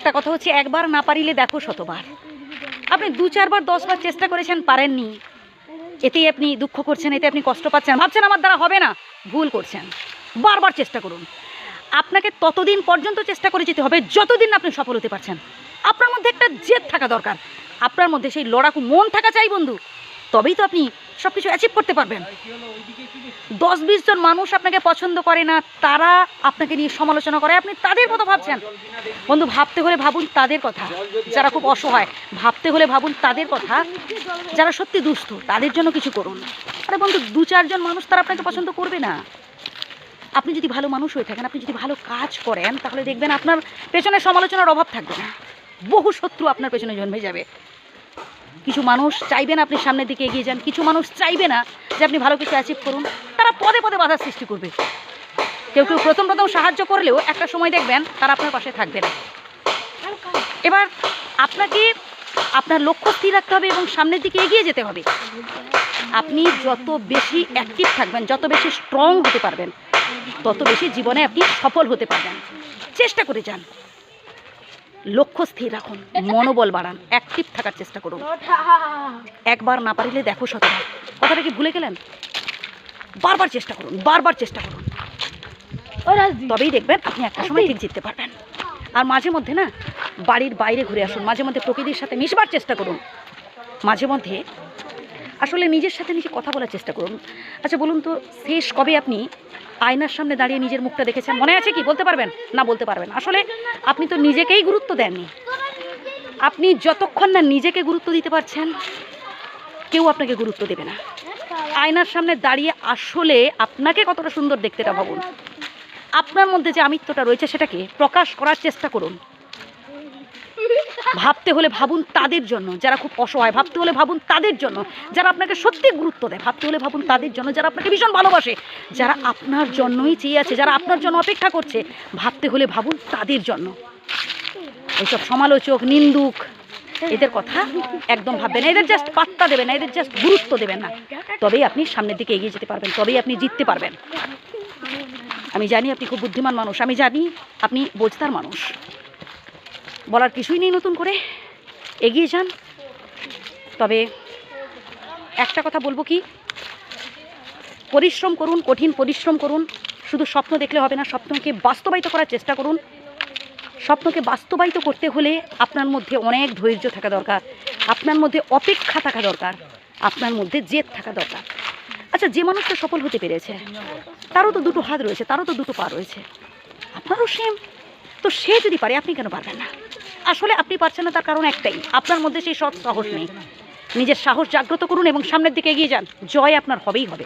একটা কথা হচ্ছে, একবার না পারিলে দেখো শতবার। আপনি দু, চারবার, দশবার চেষ্টা করেছেন, পারেননি। এতেই আপনি দুঃখ করছেন, এতে আপনি কষ্ট পাচ্ছেন। ভাবছেন আমার দ্বারা হবে না, ভুল করছেন। বারবার চেষ্টা করুন। আপনাকে ততদিন পর্যন্ত চেষ্টা করে যেতে হবে, যতদিন আপনি সফল হতে পারছেন। আপনার মধ্যে একটা জেদ থাকা দরকার। আপনার মধ্যে সেই লড়াকু মন থাকা চাই বন্ধু। তবেই তো আপনি সব কিছু অ্যাচিভ করতে পারবেন। দশ বিশ জন মানুষ আপনাকে পছন্দ করে না, তারা আপনাকে নিয়ে সমালোচনা করে। আপনি তাদের কথা ভাবছেন। বন্ধু, ভাবতে হলে ভাবুন তাদের কথা। যারা খুব অসহায়, ভাবতে হলে ভাবুন তাদের কথা। যারা সত্যি দুস্থ, তাদের জন্য কিছু করুন। আরে বন্ধু, দু চারজন মানুষ তারা আপনাকে পছন্দ করবে না। আপনি যদি ভালো মানুষ হয়ে থাকেন, আপনি যদি ভালো কাজ করেন, তাহলে দেখবেন আপনার পেছনে সমালোচনার অভাব থাকবে না। বহু শত্রু আপনার পেছনে জন্মে যাবে। কিছু মানুষ চাইবে না আপনি সামনের দিকে এগিয়ে যান, কিছু মানুষ চাইবে না যে আপনি ভালো কিছু অ্যাচিভ করুন। তারা পদে পদে বাধার সৃষ্টি করবে। কেউ কেউ প্রথম প্রথম সাহায্য করলেও একটা সময় দেখবেন তারা আপনার পাশে থাকবে না। এবার আপনাকে আপনার লক্ষ্য স্থির রাখতে হবে এবং সামনের দিকে এগিয়ে যেতে হবে। আপনি যত বেশি অ্যাক্টিভ থাকবেন, যত বেশি স্ট্রং হতে পারবেন, তত বেশি জীবনে আপনি সফল হতে পারবেন। চেষ্টা করে যান। লক্ষ্য স্থির রাখুন মনোবল বাড়ান অ্যাক্টিভ থাকার চেষ্টা করুন। একবার না পারিলে দেখো শতবার কথাটা কি ভুলে গেলেন? বারবার চেষ্টা করুন বারবার চেষ্টা করুন। তবেই দেখবেন আপনি একটা সময় ঠিক জিততে পারবেন। আর মাঝে মধ্যে না বাড়ির বাইরে ঘুরে আসুন মাঝে মধ্যে প্রকৃতির সাথে মিশবার চেষ্টা করুন। মাঝে মধ্যে আসলে নিজের সাথে নিজে কথা বলার চেষ্টা করুন। আচ্ছা বলুন তো শেষ কবে আপনি আয়নার সামনে দাঁড়িয়ে নিজের মুখটা দেখেছেন? মনে আছে কি? বলতে পারবেন? না, বলতে পারবেন। আসলে আপনি তো নিজেকেই গুরুত্ব দেননি। আপনি যতক্ষণ না নিজেকে গুরুত্ব দিতে পারছেন, কেউ আপনাকে গুরুত্ব দেবে না। আয়নার সামনে দাঁড়িয়ে আসলে আপনাকে কতটা সুন্দর দেখতেটা ভাবুন। আপনার মধ্যে যে আমিত্বটা রয়েছে সেটাকে প্রকাশ করার চেষ্টা করুন। ভাবতে হলে ভাবুন তাদের জন্য, যারা খুব অসহায়, ভাবতে হলে ভাবুন তাদের জন্য, যারা আপনাকে সত্যি গুরুত্ব দেয়, ভাবতে হলে ভাবুন তাদের জন্য, যারা আপনাকে ভীষণ ভালোবাসে, যারা আপনার জন্যই চেয়ে আছে, যারা আপনার জন্য অপেক্ষা করছে, ভাবতে হলে ভাবুন তাদের জন্য। এইসব সমালোচক, নিন্দুক, এদের কথা একদম ভাববেন না, এদের জাস্ট পাত্তা দেবেন না, এদের জাস্ট গুরুত্ব দেবেন না। তবেই আপনি সামনের দিকে এগিয়ে যেতে পারবেন, তবেই আপনি জিততে পারবেন। আমি জানি আপনি খুব বুদ্ধিমান মানুষ, আমি জানি আপনি বোঝতার মানুষ। বলার কিছুই নেই নতুন করে। এগিয়ে যান। তবে একটা কথা বলব কি? পরিশ্রম করুন, কঠিন পরিশ্রম করুন। শুধু স্বপ্ন দেখলে হবে না, স্বপ্নকে বাস্তবায়িত করার চেষ্টা করুন। স্বপ্নকে বাস্তবায়িত করতে হলে আপনার মধ্যে অনেক ধৈর্য থাকা দরকার। আপনার মধ্যে অপেক্ষা থাকা দরকার। আপনার মধ্যে জেদ থাকা দরকার। আচ্ছা যে মানুষটা সফল হতে পেরেছে, তারও তো দুটো হাত রয়েছে, তারও তো দুটো পা রয়েছে। আপনারও সেম তো সে যদি পারে, আপনি কেন পারবেন না? আসলে আপনি পারছেন না, তার কারণ একটাই। আপনার মধ্যে সেই সৎ সাহস নেই। নিজের সাহস জাগ্রত করুন এবং সামনের দিকে এগিয়ে যান। জয় আপনার হবেই হবে।